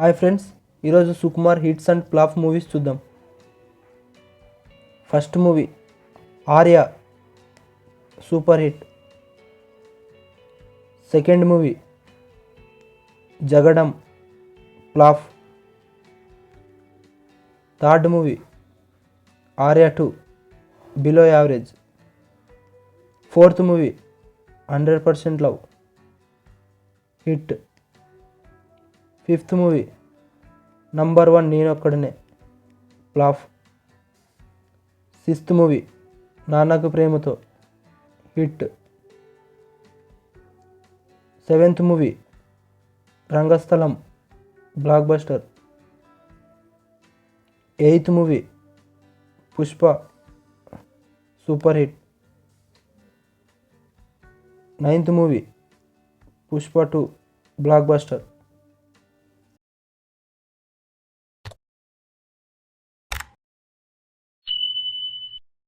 Hi friends ఈరోజు Sukumar hits and flop movies చూద్దాం. First movie Arya super hit. Second movie Jagadam flop. Third movie Arya two below average. Fourth movie hundred percent love. Hit. Fifth movie. Number one Nenokkadine flop sixth movie. Nannaku Prematho. Hit. Seventh movie. Rangasthalam. Blockbuster. Eighth movie. Pushpa. Super hit. Ninth movie. Pushpa two. Blockbuster.